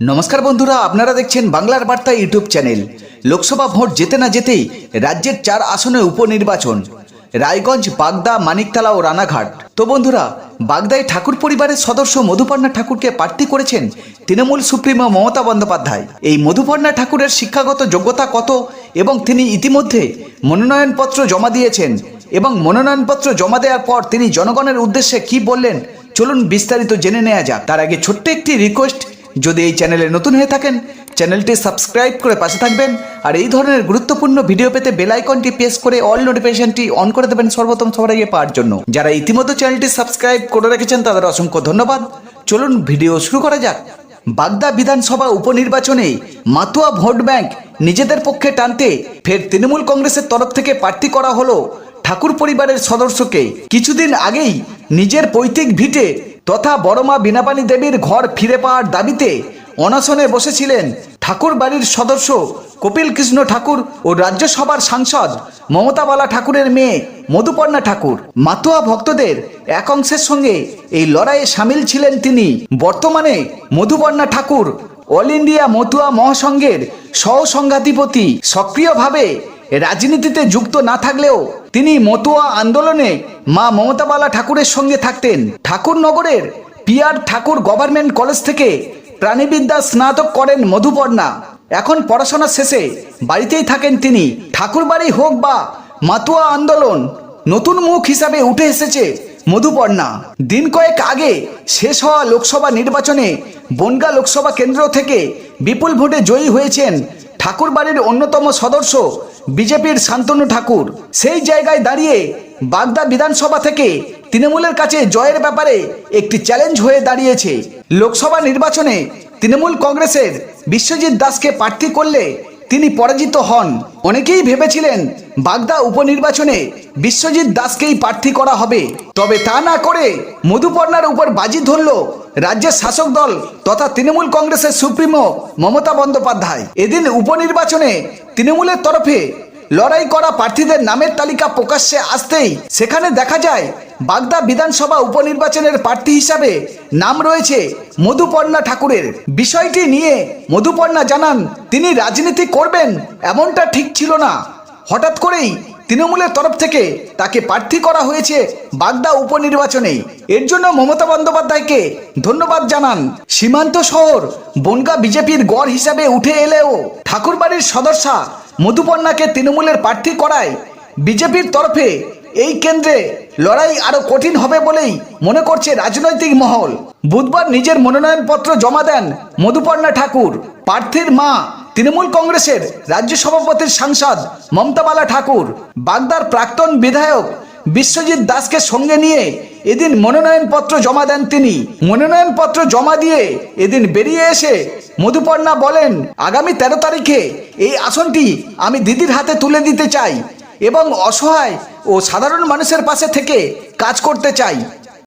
নমস্কার বন্ধুরা, আপনারা দেখছেন বাংলার বার্তা ইউটিউব চ্যানেল। লোকসভা ভোট যেতে না যেতেই রাজ্যের চার আসনে উপনির্বাচন, রায়গঞ্জ, বাগদা, মানিকতলা ও রানাঘাট। তো বন্ধুরা, বাগদায় ঠাকুর পরিবারের সদস্য মধুপর্ণা ঠাকুরকে প্রার্থী করেছেন তৃণমূল সুপ্রিমো মমতা বন্দ্যোপাধ্যায়। এই মধুপর্ণা ঠাকুরের শিক্ষাগত যোগ্যতা কত এবং তিনি ইতিমধ্যে মনোনয়নপত্র জমা দিয়েছেন এবং মনোনয়নপত্র জমা দেওয়ার পর তিনি জনগণের উদ্দেশ্যে কি বললেন, চলুন বিস্তারিত জেনে নেওয়া যাক। তার আগে ছোট্ট একটি রিকোয়েস্ট যদি এই চ্যানেলে নতুন হয়ে থাকেন, চ্যানেলটি সাবস্ক্রাইব করে পাশে থাকবেন আর এই ধরনের গুরুত্বপূর্ণ ভিডিও পেতে বেল আইকনটি প্রেস করে অল নোটিফিকেশনটি অন করে দেবেন সর্বপ্রথম সবার আগে পাওয়ার জন্য। যারা ইতিমধ্যে চ্যানেলটি সাবস্ক্রাইব করে রেখেছেন, তাদের অসংখ্য ধন্যবাদ। চলুন, ভিডিও শুরু করা যাক। বাগদা বিধানসভা উপনির্বাচনে মাতুয়া ভোট ব্যাংক নিজেদের পক্ষে টানতে ফের তৃণমূল কংগ্রেসের তরফ থেকে প্রার্থী করা হলো ঠাকুর পরিবারের সদস্যকে। কিছুদিন আগেই নিজের পৈতৃক ভিটে তথা বড়মা বিনাপানি দেবীর ঘর ফিরে পাওয়ার দাবিতে অনশনে বসেছিলেন ঠাকুর বাড়ির সদস্য কপিল কৃষ্ণ ঠাকুর ও রাজ্যসভার সাংসদ মমতাবালা ঠাকুরের মেয়ে মধুপর্ণা ঠাকুর। মাতুয়া ভক্তদের এক অংশের সঙ্গে এই লড়াইয়ে সামিল ছিলেন তিনি। বর্তমানে মধুপর্ণা ঠাকুর অল ইন্ডিয়া মতুয়া মহাসংঘের সহসংঘাধিপতি। সক্রিয়ভাবে রাজনীতিতে যুক্ত না থাকলেও তিনি মতুয়া আন্দোলনে মা মমতাবালা ঠাকুরের সঙ্গে থাকতেন। ঠাকুরনগরের P R Thakur government college থেকে প্রাণীবিদ্যা স্নাতক করেন মধুপর্ণা। এখন পড়াশোনা শেষে বাড়িতেই থাকেন তিনি। ঠাকুরবাড়ি হোক বা মাতুয়া আন্দোলন, নতুন মুখ হিসাবে উঠে এসেছে মধুপর্ণা। দিন কয়েক আগে শেষ হওয়া লোকসভা নির্বাচনে বনগা লোকসভা কেন্দ্র থেকে বিপুল ভোটে জয়ী হয়েছেন ঠাকুরবাড়ির অন্যতম সদস্য বিজেপির শান্তনু ঠাকুর। সেই জায়গায় দাঁড়িয়ে বাগদা বিধানসভা থেকে তৃণমূলের কাছে জয়ের ব্যাপারে একটি চ্যালেঞ্জ হয়ে দাঁড়িয়েছে। লোকসভা নির্বাচনে তৃণমূল কংগ্রেসের বিশ্বজিৎ দাসকে প্রার্থী করলে তিনি পরাজিত হন। অনেকেই ভেবেছিলেন বাগদা উপনির্বাচনে বিশ্বজিৎ দাসকেই প্রার্থী করা হবে। তবে তা না করে মধুপর্ণার উপর বাজি ধরল রাজ্যের শাসক দল তথা তৃণমূল কংগ্রেসের সুপ্রিমো মমতা বন্দ্যোপাধ্যায়। এদিন উপনির্বাচনে তৃণমূলের তরফে লড়াই করা প্রার্থীদের নামের তালিকা প্রকাশ্যে আসতেই সেখানে দেখা যায়, বাগদা বিধানসভা উপনির্বাচনের প্রার্থী হিসাবে নাম রয়েছে মধুপর্ণা ঠাকুরের। বিষয়টি নিয়ে মধুপর্ণা জানান, তিনি রাজনীতি করবেন, এমনটা ঠিক ছিল না। হঠাৎ করেই তৃণমূলের তরফ থেকে তাকে প্রার্থী করা হয়েছে বাগদা উপনির্বাচনে। এর জন্য মমতা বন্দ্যোপাধ্যায়কে ধন্যবাদ জানান সীমান্ত শহর বনগা বিজেপির গড় হিসাবে উঠে এলেও ঠাকুরবাড়ির সদস্যা মধুপর্ণাকে তৃণমূলের প্রার্থী করায় বিজেপির তরফে এই কেন্দ্রে লড়াই আরও কঠিন হবে বলেই মনে করছে রাজনৈতিক মহল। বুধবার নিজের মনোনয়নপত্র জমা দেন মধুপর্ণা ঠাকুর। প্রার্থীর মা তৃণমূল কংগ্রেসের রাজ্য সভাপতির সাংসদ মমতাবালা ঠাকুর, বাগদার প্রাক্তন বিধায়ক বিশ্বজিৎ দাসকে সঙ্গে নিয়ে এদিন মনোনয়নপত্র জমা দেন তিনি। মনোনয়নপত্র জমা দিয়ে এদিন বেরিয়ে এসে মধুপর্ণা বলেন, আগামী তেরো তারিখে এই আসনটি আমি দিদির হাতে তুলে দিতে চাই এবং অসহায় ও সাধারণ মানুষের পাশে থেকে কাজ করতে চাই।